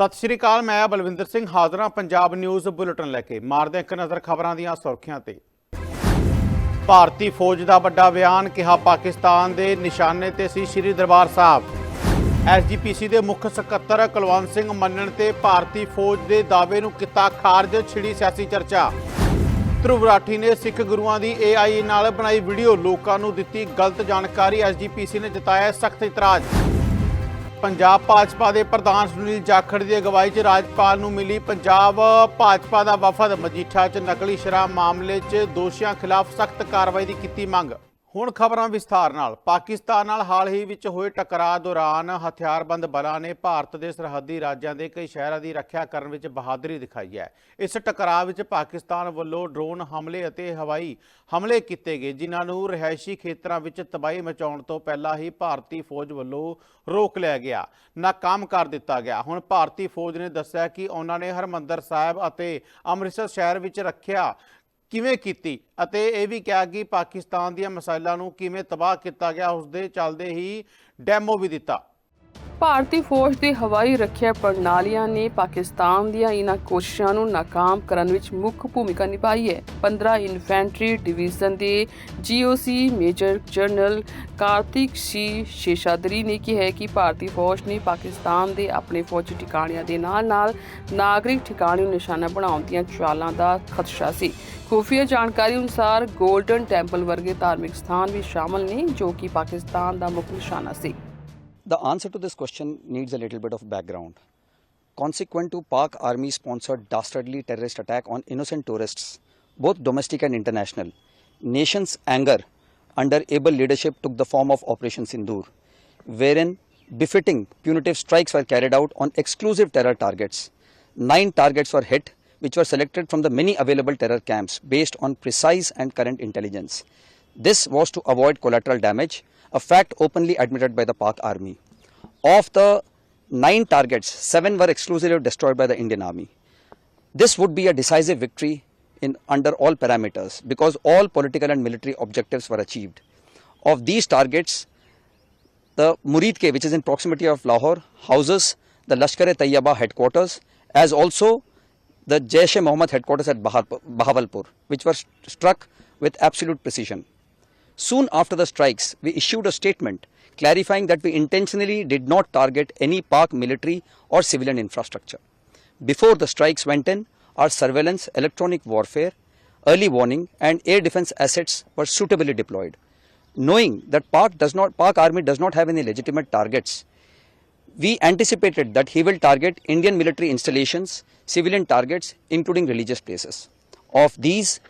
ਸਤਿ ਸ਼੍ਰੀ ਅਕਾਲ, ਮੈਂ ਬਲਵਿੰਦਰ ਸਿੰਘ ਹਾਜ਼ਰਾਂ ਪੰਜਾਬ ਨਿਊਜ਼ ਬੁਲੇਟਿਨ ਲੈ ਕੇ। ਮਾਰਦੇ ਇੱਕ ਨਜ਼ਰ ਖਬਰਾਂ ਦੀਆਂ ਸੁਰਖੀਆਂ ਤੇ। ਭਾਰਤੀ ਫੌਜ ਦਾ ਵੱਡਾ ਬਿਆਨ, ਕਿਹਾ ਪਾਕਿਸਤਾਨ ਦੇ ਨਿਸ਼ਾਨੇ ਤੇ ਸੀ ਸ੍ਰੀ ਦਰਬਾਰ ਸਾਹਿਬ। ਐਸਜੀਪੀਸੀ ਦੇ ਮੁੱਖ ਸਕੱਤਰ ਕੁਲਵੰਤ ਸਿੰਘ ਮੰਨਣ ਤੇ ਭਾਰਤੀ ਫੌਜ ਦੇ ਦਾਅਵੇ ਨੂੰ ਕੀਤਾ ਖਾਰਜ, ਛਿੜੀ ਸਿਆਸੀ ਚਰਚਾ। ਧਰੁਵ ਰਾਠੀ ਨੇ ਸਿੱਖ ਗੁਰੂਆਂ ਦੀ ਏਆਈ ਨਾਲ ਬਣਾਈ ਵੀਡੀਓ, ਲੋਕਾਂ ਨੂੰ ਦਿੱਤੀ ਗਲਤ ਜਾਣਕਾਰੀ। ਐਸਜੀਪੀਸੀ ਨੇ ਜਤਾਇਆ ਸਖਤ ਇਤਰਾਜ਼। ਪੰਜਾਬ ਭਾਜਪਾ ਦੇ ਪ੍ਰਧਾਨ ਸੁਨੀਲ ਜਾਖੜ ਦੀ ਅਗਵਾਈ 'ਚ ਰਾਜਪਾਲ ਨੂੰ ਮਿਲੀ ਪੰਜਾਬ ਭਾਜਪਾ ਦਾ ਵਫਦ। ਮਜੀਠਾ 'ਚ ਨਕਲੀ ਸ਼ਰਾਬ ਮਾਮਲੇ 'ਚ ਦੋਸ਼ੀਆਂ ਖਿਲਾਫ ਸਖਤ ਕਾਰਵਾਈ ਦੀ ਕੀਤੀ ਮੰਗ। ਹੁਣ ਖਬਰਾਂ ਵਿਸਥਾਰ ਨਾਲ। ਪਾਕਿਸਤਾਨ ਨਾਲ ਹਾਲ ਹੀ ਵਿੱਚ ਹੋਏ ਟਕਰਾਅ ਦੌਰਾਨ ਹਥਿਆਰਬੰਦ ਬਲਾਂ ਨੇ ਭਾਰਤ ਦੇ ਸਰਹੱਦੀ ਰਾਜਾਂ ਦੇ ਕਈ ਸ਼ਹਿਰਾਂ ਦੀ ਰੱਖਿਆ ਕਰਨ ਵਿੱਚ ਬਹਾਦਰੀ ਦਿਖਾਈ ਹੈ। ਇਸ ਟਕਰਾਅ ਵਿੱਚ ਪਾਕਿਸਤਾਨ ਵੱਲੋਂ ਡਰੋਨ ਹਮਲੇ ਅਤੇ ਹਵਾਈ ਹਮਲੇ ਕੀਤੇ ਗਏ, ਜਿਨ੍ਹਾਂ ਨੂੰ ਰਿਹਾਇਸ਼ੀ ਖੇਤਰਾਂ ਵਿੱਚ ਤਬਾਹੀ ਮਚਾਉਣ ਤੋਂ ਪਹਿਲਾਂ ਹੀ ਭਾਰਤੀ ਫੌਜ ਵੱਲੋਂ ਰੋਕ ਲਿਆ ਗਿਆ, ਨਾਕਾਮ ਕਰ ਦਿੱਤਾ ਗਿਆ। ਹੁਣ ਭਾਰਤੀ ਫੌਜ ਨੇ ਦੱਸਿਆ ਕਿ ਉਹਨਾਂ ਨੇ ਹਰਮੰਦਰ ਸਾਹਿਬ ਅਤੇ ਅੰਮ੍ਰਿਤਸਰ ਸ਼ਹਿਰ ਵਿੱਚ ਰੱਖਿਆ ਕਿਵੇਂ ਕੀਤੀ ਅਤੇ ਇਹ ਵੀ ਕਿਹਾ ਕਿ ਪਾਕਿਸਤਾਨ ਦੀਆਂ ਮਸਾਇਲਾਂ ਨੂੰ ਕਿਵੇਂ ਤਬਾਹ ਕੀਤਾ ਗਿਆ ਉਸ ਦੇ ਚੱਲਦੇ ਹੀ ਡੈਮੋ ਵੀ ਦਿੱਤਾ। ਭਾਰਤੀ ਫੌਜ ਦੀ ਹਵਾਈ ਰੱਖਿਆ ਪ੍ਰਣਾਲੀਆਂ ਨੇ ਪਾਕਿਸਤਾਨ ਦੀਆਂ ਇਨ੍ਹਾਂ ਕੋਸ਼ਿਸ਼ਾਂ ਨੂੰ ਨਾਕਾਮ ਕਰਨ ਵਿੱਚ ਮੁੱਖ ਭੂਮਿਕਾ ਨਿਭਾਈ ਹੈ। 15 ਇਨਫੈਂਟਰੀ ਡਿਵੀਜ਼ਨ ਦੇ GOC major general Kartik C Seshadri ਨੇ ਕਿਹਾ ਹੈ ਕਿ ਭਾਰਤੀ ਫੌਜ ਨੇ ਪਾਕਿਸਤਾਨ ਦੇ ਆਪਣੇ ਫੌਜੀ ਠਿਕਾਣਿਆਂ ਦੇ ਨਾਲ-ਨਾਲ ਨਾਗਰਿਕ ਠਿਕਾਣੇ ਨੂੰ ਨਿਸ਼ਾਨਾ ਬਣਾਉਣ ਦੀਆਂ ਚਾਲਾਂ ਦਾ ਖਦਸ਼ਾ ਸੀ। ਖੁਫੀਆ ਜਾਣਕਾਰੀ ਅਨੁਸਾਰ ਗੋਲਡਨ ਟੈਂਪਲ ਵਰਗੇ ਧਾਰਮਿਕ ਸਥਾਨ ਵੀ ਸ਼ਾਮਲ ਨੇ ਜੋ ਕਿ ਪਾਕਿਸਤਾਨ ਦਾ ਮੁੱਖ ਨਿਸ਼ਾਨਾ ਸੀ। The answer to this question needs a little bit of background. Consequent to Pak army sponsored dastardly terrorist attack on innocent tourists, both domestic and international, nation's anger under able leadership took the form of Operation Sindoor, wherein befitting punitive strikes were carried out on exclusive terror targets. Nine targets were hit, which were selected from the many available terror camps based on precise and current intelligence. This was to avoid collateral damage, a fact openly admitted by the Pak army. Of the nine targets, seven were exclusively destroyed by the Indian army. This would be a decisive victory in under all parameters because all political and military objectives were achieved. Of these targets, the Muridke, which is in proximity of Lahore, houses the Lashkar-e-Tayyaba headquarters as also the Jaish-e-Mohammed headquarters at Bahawalpur, which were st- struck with absolute precision. Soon after the strikes, we issued a statement clarifying that we intentionally did not target any park military or civilian infrastructure. Before the strikes went in, our surveillance, electronic warfare, early warning, and air defense assets were suitably deployed. Knowing that Park does not, Pak army does not have any legitimate targets, we anticipated that he will target Indian military installations, civilian targets, including religious places. Of these,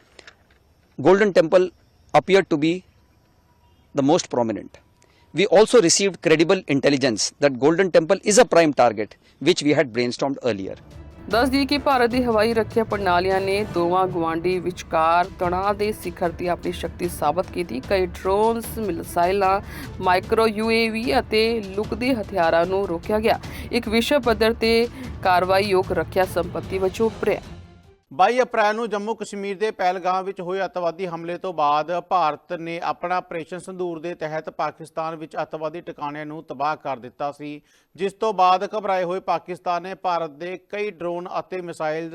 Golden Temple appeared to be the most prominent. We also received credible intelligence that Golden Temple is a prime target, which we had brainstormed earlier. ਦੱਸ ਦਈਏ ਕਿ ਭਾਰਤ ਦੀ ਹਵਾਈ ਰੱਖਿਆ ਪ੍ਰਣਾਲੀਆਂ ਨੇ ਦੋਵਾਂ ਗਵਾਂਡੀ ਵਿਚਕਾਰ ਤਣਾਅ ਦੇ ਸਿਖਰ ਤੇ ਆਪਣੀ ਸ਼ਕਤੀ ਸਾਬਤ ਕੀਤੀ ਕਈ ਡਰੋਨਸ ਮਿਸਾਈਲਾਂ ਮਾਈਕਰੋ ਯੂਏਵੀ ਅਤੇ ਲੁਕਦੇ ਹਥਿਆਰਾਂ ਨੂੰ ਰੋਕਿਆ ਗਿਆ ਇੱਕ ਵਿਸ਼ਵ ਪੱਧਰ ਤੇ ਕਾਰਵਾਈਯੋਗ ਰੱਖਿਆ ਸੰਪਤੀ ਵਜੋਂ ਉੱਭਰਿਆ 22 ਅਪ੍ਰੈਲ ਨੂੰ ਜੰਮੂ ਕਸ਼ਮੀਰ ਦੇ ਪਹਿਲਗਾਮ ਵਿੱਚ ਹੋਏ ਅੱਤਵਾਦੀ ਹਮਲੇ ਤੋਂ ਬਾਅਦ ਭਾਰਤ ਨੇ ਆਪਣਾ ਆਪਰੇਸ਼ਨ ਸੰਧੂਰ ਦੇ ਤਹਿਤ ਪਾਕਿਸਤਾਨ ਵਿੱਚ ਅੱਤਵਾਦੀ ਟਿਕਾਣਿਆਂ ਨੂੰ ਤਬਾਹ ਕਰ ਦਿੱਤਾ ਸੀ, ਜਿਸ ਤੋਂ ਬਾਅਦ ਘਬਰਾਏ ਹੋਏ ਪਾਕਿਸਤਾਨ ਨੇ ਭਾਰਤ ਦੇ ਕਈ ਡਰੋਨ ਅਤੇ ਮਿਸਾਈਲ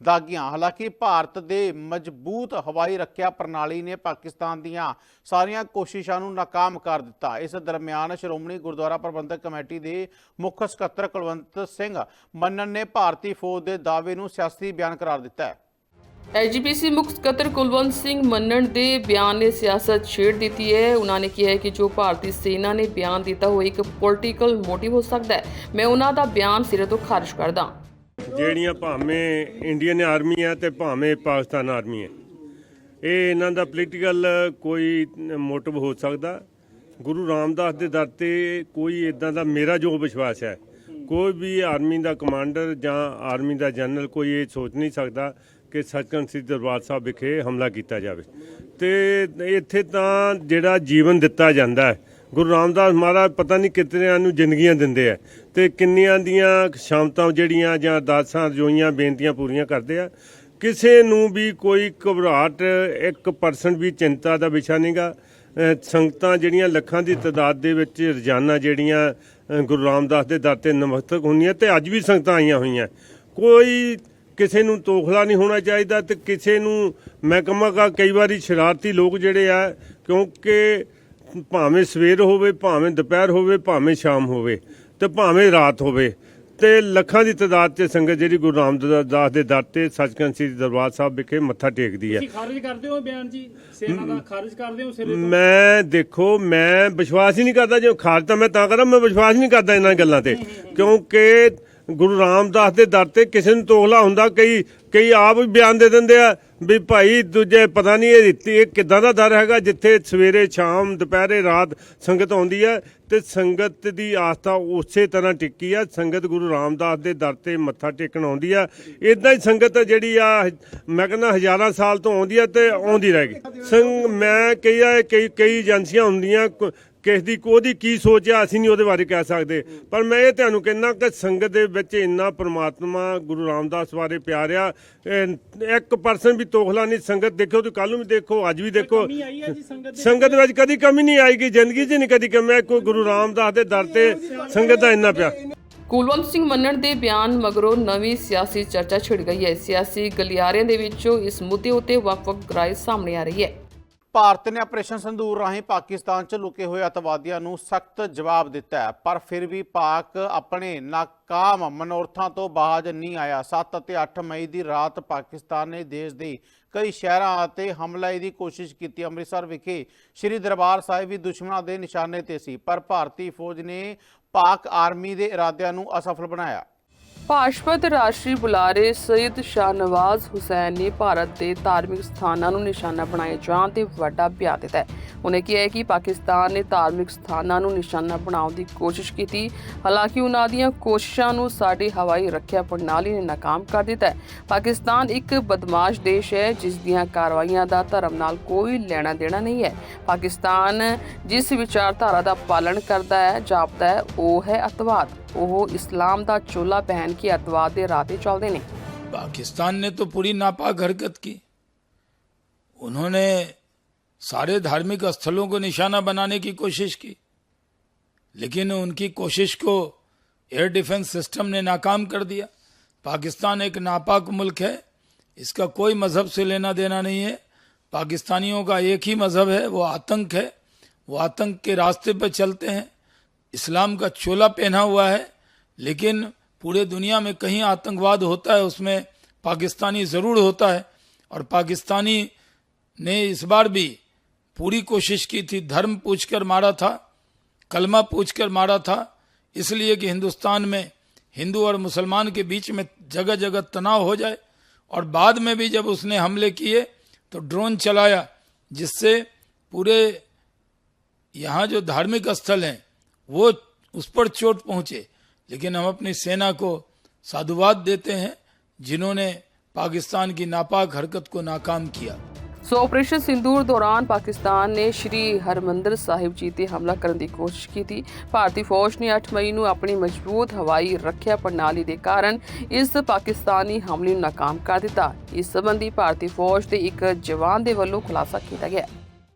ਦਾਗੀਆਂ, ਹਾਲਾਂਕਿ ਭਾਰਤ ਦੇ ਮਜ਼ਬੂਤ ਹਵਾਈ ਰੱਖਿਆ ਪ੍ਰਣਾਲੀ ਨੇ ਪਾਕਿਸਤਾਨ ਦੀਆਂ ਸਾਰੀਆਂ ਕੋਸ਼ਿਸ਼ਾਂ ਨੂੰ ਨਾਕਾਮ ਕਰ ਦਿੱਤਾ। ਇਸ ਦਰਮਿਆਨ ਸ਼੍ਰੋਮਣੀ ਗੁਰਦੁਆਰਾ ਪ੍ਰਬੰਧਕ ਕਮੇਟੀ ਦੇ ਮੁੱਖ ਸਕੱਤਰ ਕੁਲਵੰਤ ਸਿੰਘ ਮੰਨਣ ਨੇ ਭਾਰਤੀ ਫੌਜ ਦੇ ਦਾਅਵੇ ਨੂੰ ਸਿਆਸੀ ਬਿਆਨ ਕਰਾਰ ਦਿੱਤਾ। ਹੈ। ਐਜੀਪੀਸੀ ਮੁੱਖ ਸਕੱਤਰ ਕੁਲਵੰਤ ਸਿੰਘ ਮੰਨਣ ਦੇ ਬਿਆਨ ਨੇ ਸਿਆਸਤ ਛੇੜ ਦਿੱਤੀ ਹੈ। ਉਹਨਾਂ ਨੇ ਕਿਹਾ ਹੈ ਕਿ ਜੋ ਭਾਰਤੀ ਸੈਨਾ ਨੇ ਬਿਆਨ ਦਿੱਤਾ ਉਹ ਇੱਕ ਪੋਲਿਟੀਕਲ ਮੋਟਿਵ ਹੋ ਸਕਦਾ ਹੈ। ਮੈਂ ਉਹਨਾਂ ਦਾ ਬਿਆਨ ਸਿਰੇ ਤੋਂ ਖਾਰਜ ਕਰਦਾ ਜਿਹੜੀਆਂ ਭਾਵੇਂ ਇੰਡੀਅਨ ਆਰਮੀ ਹੈ ਤੇ ਭਾਵੇਂ ਪਾਕਿਸਤਾਨ ਆਰਮੀ ਹੈ ਇਹ ਇਹਨਾਂ ਦਾ ਪੋਲੀਟੀਕਲ ਕੋਈ ਮੋਟਿਵ ਹੋ ਸਕਦਾ। ਗੁਰੂ ਰਾਮਦਾਸ ਦੇ ਦਰ ਤੇ ਕੋਈ ਇਦਾਂ ਦਾ ਮੇਰਾ ਜੋ ਵਿਸ਼ਵਾਸ ਹੈ ਕੋਈ ਵੀ ਆਰਮੀ ਦਾ ਕਮਾਂਡਰ ਜਾਂ ਆਰਮੀ ਦਾ ਜਨਰਲ ਕੋਈ ਇਹ ਸੋਚ ਨਹੀਂ ਸਕਦਾ ਕਿ ਸੱਚਖੰਡ ਸ੍ਰੀ ਦਰਬਾਰ ਸਾਹਿਬ ਵਿਖੇ ਹਮਲਾ ਕੀਤਾ ਜਾਵੇ। ਤੇ ਇੱਥੇ ਤਾਂ ਜਿਹੜਾ ਜੀਵਨ ਦਿੱਤਾ ਜਾਂਦਾ ਹੈ, ਗੁਰੂ ਰਾਮਦਾਸ ਮਹਾਰਾਜ ਪਤਾ ਨਹੀਂ ਕਿਤਨਿਆਂ ਨੂੰ ਜ਼ਿੰਦਗੀਆਂ ਦਿੰਦੇ ਆ ਤੇ ਕਿੰਨੀਆਂ ਦੀਆਂ ਸ਼ਾਮਤਾਂ ਜਿਹੜੀਆਂ ਜਾਂ ਅਰਦਾਸਾਂ ਰਜੋਈਆਂ ਬੇਨਤੀਆਂ ਪੂਰੀਆਂ ਕਰਦੇ ਆ। ਕਿਸੇ ਨੂੰ ਵੀ ਕੋਈ ਘਬਰਾਹਟ 1% ਵੀ ਚਿੰਤਾ ਦਾ ਵਿਸ਼ਾ ਨਹੀਂਗਾ ਅਹ ਸੰਗਤਾਂ ਜਿਹੜੀਆਂ ਲੱਖਾਂ ਦੀ ਤਾਦਾਦ ਦੇ ਵਿੱਚ ਰੋਜ਼ਾਨਾ ਜਿਹੜੀਆਂ ਗੁਰੂ ਰਾਮਦਾਸ ਦੇ ਦਰ ਤੇ ਨਮਸਤਕ ਹੁੰਦੀਆਂ ਤੇ ਅੱਜ ਵੀ ਸੰਗਤਾਂ ਆਈਆਂ ਹੋਈਆਂ। ਕੋਈ ਕਿਸੇ ਨੂੰ ਤੋਖਲਾ ਨਹੀਂ ਹੋਣਾ ਚਾਹੀਦਾ ਤੇ ਕਿਸੇ ਨੂੰ ਮੈਂ ਕਹਾਂਗਾ ਕਈ ਵਾਰੀ ਸ਼ਰਾਰਤੀ ਲੋਕ ਜਿਹੜੇ ਆ, ਕਿਉਂਕਿ ਭਾਵੇਂ ਸਵੇਰ ਹੋਵੇ, ਭਾਵੇਂ ਦੁਪਹਿਰ ਹੋਵੇ, ਭਾਵੇਂ ਸ਼ਾਮ ਹੋਵੇ ਤੇ ਭਾਵੇਂ ਰਾਤ ਹੋਵੇ ਤੇ ਲੱਖਾਂ ਦੀ ਤਾਦਾਦ 'ਚ ਸੰਗਤ ਜਿਹੜੀ ਗੁਰੂ ਰਾਮਦਾਸ ਦੇ ਦਰ ਤੇ ਸੱਚਖੰਡ ਸ੍ਰੀ ਦਰਬਾਰ ਸਾਹਿਬ ਵਿਖੇ ਮੱਥਾ ਟੇਕਦੀ ਹੈ। ਤੁਸੀਂ ਖਾਰਜ ਕਰਦੇ ਹੋ ਬਿਆਨ ਜੀ? ਸੇਨਾ ਦਾ ਖਾਰਜ ਕਰਦੇ ਹੋ ਸਿਰੇ ਤੋਂ ਮੈਂ ਦੇਖੋ ਮੈਂ ਵਿਸ਼ਵਾਸ ਹੀ ਨਹੀਂ ਕਰਦਾ ਜੇ ਖਾਰਜ ਤਾਂ ਮੈਂ ਤਾਂ ਕਰਾਂ ਮੈਂ ਵਿਸ਼ਵਾਸ ਨਹੀਂ ਕਰਦਾ ਇਹਨਾਂ ਗੱਲਾਂ ਤੇ। ਕਿਉਂਕਿ ਗੁਰੂ ਰਾਮਦਾਸ ਦੇ ਦਰ ਤੇ ਕਿਸੇ ਨੂੰ ਤੋਖਲਾ ਹੁੰਦਾ ਕਈ ਕਈ ਆਪ ਵੀ ਬਿਆਨ ਦੇ ਦਿੰਦੇ ਆ। ਵੀ ਭਾਈ ਦੂਜੇ ਪਤਾ ਨਹੀਂ ਇਹ ਦਿੱਤੀ ਇਹ ਕਿਦਾਂ ਦਾ ਦਰ ਹੈਗਾ ਜਿੱਥੇ ਸਵੇਰੇ ਸ਼ਾਮ ਦੁਪਹਿਰੇ ਰਾਤ ਸੰਗਤ ਆਉਂਦੀ ਹੈ ਤੇ ਸੰਗਤ ਦੀ ਆਸਥਾ ਉਸੇ ਤਰ੍ਹਾਂ ਟਿੱਕੀ ਆ ਸੰਗਤ ਗੁਰੂ ਰਾਮਦਾਸ ਦੇ ਦਰ ਤੇ ਮੱਥਾ ਟੇਕਣ ਆਉਂਦੀ ਆ ਇਦਾਂ ਹੀ ਸੰਗਤ ਜਿਹੜੀ ਆ, ਮੈਂ ਕਹਿੰਦਾ ਹਜ਼ਾਰਾਂ ਸਾਲ ਤੋਂ ਆਉਂਦੀ ਆ ਤੇ ਆਉਂਦੀ ਰਹੇਗੀ ਸੰਗ ਮੈਂ ਕਈ ਆ, ਕਈ ਕਈ ਏਜੰਸੀਆਂ ਹੁੰਦੀਆਂ ਕਿਸ ਦੀ ਉਹਦੀ ਕੀ ਸੋਚ ਆ ਅਸੀਂ ਨਹੀਂ ਉਹਦੇ ਬਾਰੇ ਕਹਿ ਸਕਦੇ। ਪਰ ਮੈਂ ਇਹ ਤੁਹਾਨੂੰ ਕਹਿੰਦਾ ਕਿ ਸੰਗਤ ਦੇ ਵਿੱਚ ਇੰਨਾ ਪ੍ਰਮਾਤਮਾ ਗੁਰੂ ਰਾਮਦਾਸ ਬਾਰੇ ਪਿਆਰ ਆ ਇਹ ਇੱਕ ਪਰਸਨ ਵੀ ਤੋਖਲਾ ਨਹੀਂ ਸੰਗਤ ਦੇਖੋ ਤੇ ਕੱਲ ਨੂੰ ਵੀ ਦੇਖੋ ਅੱਜ ਵੀ ਦੇਖੋ। ਸੰਗਤ ਵਿੱਚ? ਕਦੀ ਕਮੀ ਨਹੀਂ ਆਏਗੀ ਜ਼ਿੰਦਗੀ 'ਚ ਨਹੀਂ ਕਦੀ ਕਮੀ। ਕੋਈ ਗੁਰੂ ਰਾਮਦਾਸ ਦੇ ਦਰ ਤੇ ਸੰਗਤ ਦਾ ਇੰਨਾ ਪਿਆਰ। ਕੁਲਵੰਤ ਸਿੰਘ ਮੰਨਣ ਦੇ ਬਿਆਨ ਮਗਰੋਂ ਨਵੀਂ ਸਿਆਸੀ ਚਰਚਾ ਛਿੜ ਗਈ ਹੈ। ਸਿਆਸੀ ਗਲਿਆਰਿਆਂ ਦੇ ਵਿੱਚੋਂ ਇਸ ਮੁੱਦੇ ਉੱਤੇ ਵੱਖ-ਵੱਖ ਰਾਏ ਸਾਹਮਣੇ ਆ ਰਹੀ ਹੈ। ਭਾਰਤ ਨੇ ਆਪਰੇਸ਼ਨ ਸੰਧੂਰ ਰਾਹੀਂ ਪਾਕਿਸਤਾਨ 'ਚ ਲੁਕੇ ਹੋਏ ਅਤਵਾਦੀਆਂ ਨੂੰ ਸਖਤ ਜਵਾਬ ਦਿੱਤਾ ਹੈ, ਪਰ ਫਿਰ ਵੀ ਪਾਕ ਆਪਣੇ ਨਾਕਾਮ ਮਨੋਰਥਾਂ ਤੋਂ ਬਾਜ ਨਹੀਂ ਆਇਆ। 7 ਅਤੇ 8 ਮਈ ਦੀ ਰਾਤ ਪਾਕਿਸਤਾਨ ਨੇ ਦੇਸ਼ ਦੇ ਕਈ ਸ਼ਹਿਰਾਂ ਅਤੇ ਹਮਲੇ ਦੀ ਕੋਸ਼ਿਸ਼ ਕੀਤੀ। ਅੰਮ੍ਰਿਤਸਰ ਵਿਖੇ ਸ੍ਰੀ ਦਰਬਾਰ ਸਾਹਿਬ ਵੀ ਦੁਸ਼ਮਣਾਂ ਦੇ ਨਿਸ਼ਾਨੇ ਤੇ ਸੀ, ਪਰ ਭਾਰਤੀ ਫੌਜ ਨੇ ਪਾਕ ਆਰਮੀ ਦੇ ਇਰਾਦਿਆਂ ਨੂੰ ਅਸਫਲ ਬਣਾਇਆ। ਭਾਜਪਾ ਦੇ ਰਾਸ਼ਟਰੀ ਬੁਲਾਰੇ ਸੈਦ ਸ਼ਾਹਨਵਾਜ਼ ਹੁਸੈਨ ਨੇ ਭਾਰਤ ਦੇ ਧਾਰਮਿਕ ਸਥਾਨਾਂ ਨੂੰ ਨਿਸ਼ਾਨਾ ਬਣਾਏ ਜਾਣ ਤੇ ਵੱਡਾ ਬਿਆਨ ਦਿੱਤਾ ਹੈ। ਉਹਨੇ ਕਿਹਾ ਕਿ ਪਾਕਿਸਤਾਨ ਨੇ ਧਾਰਮਿਕ ਸਥਾਨਾਂ ਨੂੰ ਨਿਸ਼ਾਨਾ ਬਣਾਉਣ ਦੀ ਕੋਸ਼ਿਸ਼ ਕੀਤੀ। ਹਾਲਾਂਕਿ ਉਹਨਾਂ ਦੀਆਂ ਕੋਸ਼ਿਸ਼ਾਂ ਨੂੰ ਸਾਡੀ ਹਵਾਈ ਰੱਖਿਆ ਪ੍ਰਣਾਲੀ ਨੇ ਨਾਕਾਮ ਕਰ ਦਿੱਤਾ ਹੈ। ਪਾਕਿਸਤਾਨ ਇੱਕ ਬਦਮਾਸ਼ ਦੇਸ਼ ਹੈ, ਜਿਸ ਦੀਆਂ ਕਾਰਵਾਈਆਂ ਦਾ ਧਰਮ ਨਾਲ ਕੋਈ ਲੈਣਾ ਦੇਣਾ ਨਹੀਂ ਹੈ। ਪਾਕਿਸਤਾਨ ਜਿਸ ਵਿਚਾਰਧਾਰਾ ਦਾ ਪਾਲਣ ਕਰਦਾ ਹੈ, ਜਾਪਦਾ ਹੈ, ਉਹ ਹੈ ਅਤਵਾਦ। ਉਹ ਇਸਲਾਮ ਦਾ ਚੋਲਾ ਪਹਿਨ ਕੇ ਅਤਵਾਦ ਦੇ ਰਾਹ ਤੇ ਚੱਲਦੇ ਨੇ पाकिस्तान ने तो पूरी नापाक हरकत की उन्होंने सारे धार्मिक स्थलों को निशाना बनाने की कोशिश की लेकिन उनकी कोशिश को एयर डिफेंस सिस्टम ने नाकाम कर दिया पाकिस्तान एक नापाक मुल्क है इसका कोई मजहब से लेना देना नहीं है पाकिस्तानियों का एक ही मजहब है वो आतंक है वो आतंक के रास्ते पर चलते हैं इस्लाम का चोला पहना हुआ है, लेकिन पूरे दुनिया में कहीं आतंकवाद होता है, उसमें पाकिस्तानी ज़रूर होता है। और पाकिस्तानी ने इस बार भी पूरी कोशिश की थी, धर्म पूछकर मारा था, कलमा पूछकर मारा था, इसलिए कि हिंदुस्तान में हिंदू और मुसलमान के बीच में जगह जगह तनाव हो जाए। और बाद में भी जब उसने हमले किए तो ड्रोन चलाया, जिससे पूरे यहाँ जो धार्मिक स्थल हैं वो उस पर चोट पहुंचे लेकिन हम अपनी सेना को साधुवाद देते हैं जिन्होंने पाकिस्तान की नापाक हरकत को नाकाम किया ਸੋ ਆਪਰੇਸ਼ਨ ਸਿੰਦੂਰ ਦੌਰਾਨ ਪਾਕਿਸਤਾਨ ਨੇ ਸ਼੍ਰੀ ਹਰਮੰਦਰ ਸਾਹਿਬ ਜੀ ਤੇ ਹਮਲਾ ਕਰਨ ਦੀ ਕੋਸ਼ਿਸ਼ ਕੀਤੀ ਭਾਰਤੀ ਫੌਜ ਨੇ 8 ਮਈ ਨੂੰ ਆਪਣੀ ਮਜ਼ਬੂਤ ਹਵਾਈ ਰੱਖਿਆ ਪ੍ਰਣਾਲੀ ਦੇ ਕਾਰਨ ਇਸ ਪਾਕਿਸਤਾਨੀ ਹਮਲੇ ਨੂੰ ਨਾਕਾਮ ਕਰ ਦਿੱਤਾ ਇਸ ਸੰਬੰਧੀ ਭਾਰਤੀ ਫੌਜ ਦੇ ਇੱਕ ਜਵਾਨ ਦੇ ਵੱਲੋਂ ਖੁਲਾਸਾ ਕੀਤਾ ਗਿਆ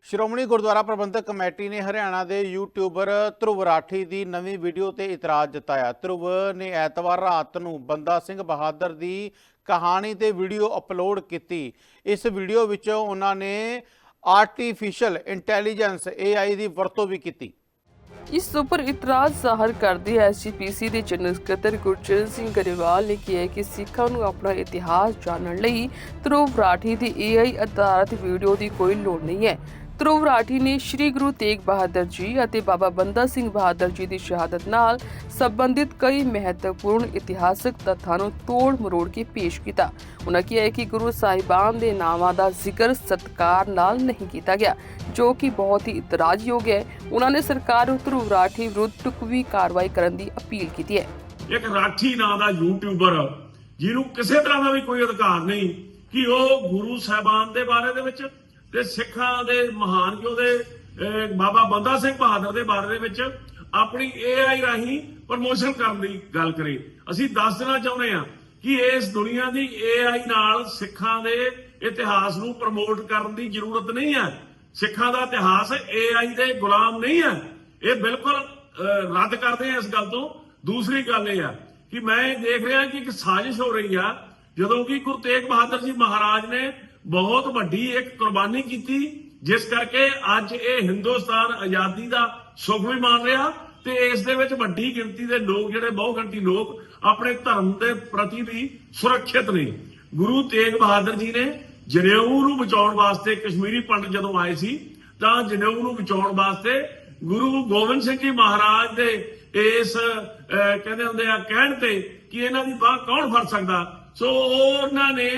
ਸ਼੍ਰੋਮਣੀ ਗੁਰਦੁਆਰਾ ਪ੍ਰਬੰਧਕ ਕਮੇਟੀ ਨੇ ਹਰਿਆਣਾ ਦੇ ਯੂਟਿਊਬਰ ਧਰੁਵ ਰਾਠੀ ਦੀ ਨਵੀਂ ਵੀਡੀਓ ਤੇ ਇਤਰਾਜ਼ ਜਤਾਇਆ। ਧਰੁਵ ਨੇ ਐਤਵਾਰ ਰਾਤ ਨੂੰ ਬੰਦਾ ਸਿੰਘ ਬਹਾਦਰ ਦੀ ਕਹਾਣੀ ਤੇ ਵੀਡੀਓ ਅਪਲੋਡ ਕੀਤੀ। ਇਸ ਵੀਡੀਓ ਵਿੱਚ ਉਹਨਾਂ ਨੇ ਆਰਟੀਫੀਸ਼ੀਅਲ ਇੰਟੈਲੀਜੈਂਸ AI ਦੀ ਵਰਤੋਂ ਵੀ ਕੀਤੀ। ਇਸ ਉੱਪਰ ਇਤਰਾਜ਼ ਜ਼ਾਹਰ ਕਰਦੇ ਐਸਜੀਪੀਸੀ ਦੇ ਜਨਰਲ ਸਕੱਤਰ ਗੁਰਚਰਨ ਸਿੰਘ ਗਰੇਵਾਲ ਨੇ ਕਿਹਾ ਕਿ ਸਿੱਖਾਂ ਨੂੰ ਆਪਣਾ ਇਤਿਹਾਸ ਜਾਣਨ ਲਈ ਧਰੁਵ ਰਾਠੀ ਦੀ AI ਆਧਾਰਿਤ ਵੀਡੀਓ ਦੀ ਕੋਈ ਲੋੜ ਨਹੀਂ ਹੈ। ਧਰੁਵ ਰਾਠੀ ਨੇ ਸ੍ਰੀ ਗੁਰੂ ਤੇਗ ਬਹਾਦਰ ਜੀ ਅਤੇ ਬਾਬਾ ਬੰਦਾ ਸਿੰਘ ਬਹਾਦਰ ਜੀ ਦੀ ਸ਼ਹਾਦਤ ਨਾਲ ਸੰਬੰਧਿਤ ਕਈ ਮਹੱਤਵਪੂਰਨ ਇਤਿਹਾਸਕ ਤੱਥਾਂ ਨੂੰ ਤੋੜ ਮਰੋੜ ਕੇ ਪੇਸ਼ ਕੀਤਾ। ਉਹਨਾਂ ਕਿਹਾ ਕਿ ਗੁਰੂ ਸਾਹਿਬਾਨ ਦੇ ਨਾਵਾਂ ਦਾ ਜ਼ਿਕਰ ਸਤਕਾਰ ਨਾਲ ਨਹੀਂ ਕੀਤਾ ਗਿਆ, ਜੋ ਕਿ ਬਹੁਤ ਹੀ ਇਤਰਾਜ਼ਯੋਗ ਹੈ। ਉਹਨਾਂ ਨੇ ਸਰਕਾਰ ਨੂੰ ਧਰੁਵ ਰਾਠੀ ਵਿਰੁੱਧ ਟੁਕਵੀ ਕਾਰਵਾਈ ਕਰਨ ਦੀ ਅਪੀਲ ਕੀਤੀ ਹੈ। ਇੱਕ ਰਾਠੀ ਨਾਂ ਦਾ ਯੂਟਿਊਬਰ, ਜਿਹਨੂੰ ਕਿਸੇ ਤਰ੍ਹਾਂ ਦਾ ਵੀ ਕੋਈ ਅਧਿਕਾਰ ਨਹੀਂ, ਕਿ ਉਹ ਗੁਰੂ ਸਾਹਿਬਾਨ ਦੇ ਬਾਰੇ ਦੇ ਵਿੱਚ ਤੇ ਸਿੱਖਾਂ ਦੇ ਮਹਾਨ ਜੋ ਬਾਬਾ ਬੰਦਾ ਸਿੰਘ ਬਹਾਦਰ ਦੇ ਬਾਰੇ ਦੇ ਵਿੱਚ ਆਪਣੀ AI ਰਾਹੀਂ ਪ੍ਰਮੋਸ਼ਨ ਕਰਨ ਦੀ ਗੱਲ ਕਰੇ। ਅਸੀਂ ਦੱਸ ਦੇਣਾ ਚਾਹੁੰਦੇ ਹਾਂ ਕਿ ਇਸ ਦੁਨੀਆ ਦੀ AI ਨਾਲ ਸਿੱਖਾਂ ਦੇ ਇਤਿਹਾਸ ਨੂੰ ਪ੍ਰਮੋਟ ਕਰਨ ਦੀ ਜ਼ਰੂਰਤ ਨਹੀਂ ਹੈ। ਸਿੱਖਾਂ ਦਾ ਇਤਿਹਾਸ AI ਦੇ ਗੁਲਾਮ ਨਹੀਂ ਹੈ। ਇਹ ਬਿਲਕੁਲ ਰੱਦ ਕਰਦੇ ਆ ਇਸ ਗੱਲ ਤੋਂ। ਦੂਸਰੀ ਗੱਲ ਇਹ ਆ ਕਿ ਮੈਂ ਇਹ ਦੇਖ ਰਿਹਾ ਕਿ ਇੱਕ ਸਾਜ਼ਿਸ਼ ਹੋ ਰਹੀ ਆ, ਜਦੋਂ ਕਿ ਗੁਰੂ ਤੇਗ ਬਹਾਦਰ ਜੀ ਮਹਾਰਾਜ ਨੇ ਬਹੁਤ ਵੱਡੀ ਇੱਕ ਕੁਰਬਾਨੀ ਕੀਤੀ, ਜਿਸ ਕਰਕੇ ਅੱਜ ਇਹ ਹਿੰਦੁਸਤਾਨ ਆਜ਼ਾਦੀ ਦਾ ਸੁਖ ਵੀ ਮਾਣ ਰਿਹਾ ਤੇ ਇਸ ਦੇ ਵਿੱਚ ਵੱਡੀ ਗਿਣਤੀ ਦੇ ਲੋਕ ਜਿਹੜੇ ਬਹੁ ਲੋਕ ਆਪਣੇ ਧਰਮ ਦੇ ਪ੍ਰਤੀ ਵੀ ਸੁਰੱਖਿਅਤ ਨੇ। ਗੁਰੂ ਤੇਗ ਬਹਾਦਰ ਜੀ ਨੇ ਜਨੇਊ ਨੂੰ ਬਚਾਉਣ ਵਾਸਤੇ ਕਸ਼ਮੀਰੀ ਪੰਡਤ ਜਦੋਂ ਆਏ ਸੀ, ਤਾਂ ਜਨੇਊ ਨੂੰ ਬਚਾਉਣ ਵਾਸਤੇ ਗੁਰੂ ਗੋਬਿੰਦ ਸਿੰਘ ਜੀ ਮਹਾਰਾਜ ਦੇ ਇਸ ਕਹਿੰਦੇ ਹੁੰਦੇ ਆ ਕਹਿਣ ਤੇ ਕਿ ਇਹਨਾਂ ਦੀ ਬਾਹ ਕੌਣ ਫੜ ਸਕਦਾ? ਸੋ ਉਹਨਾਂ ਨੇ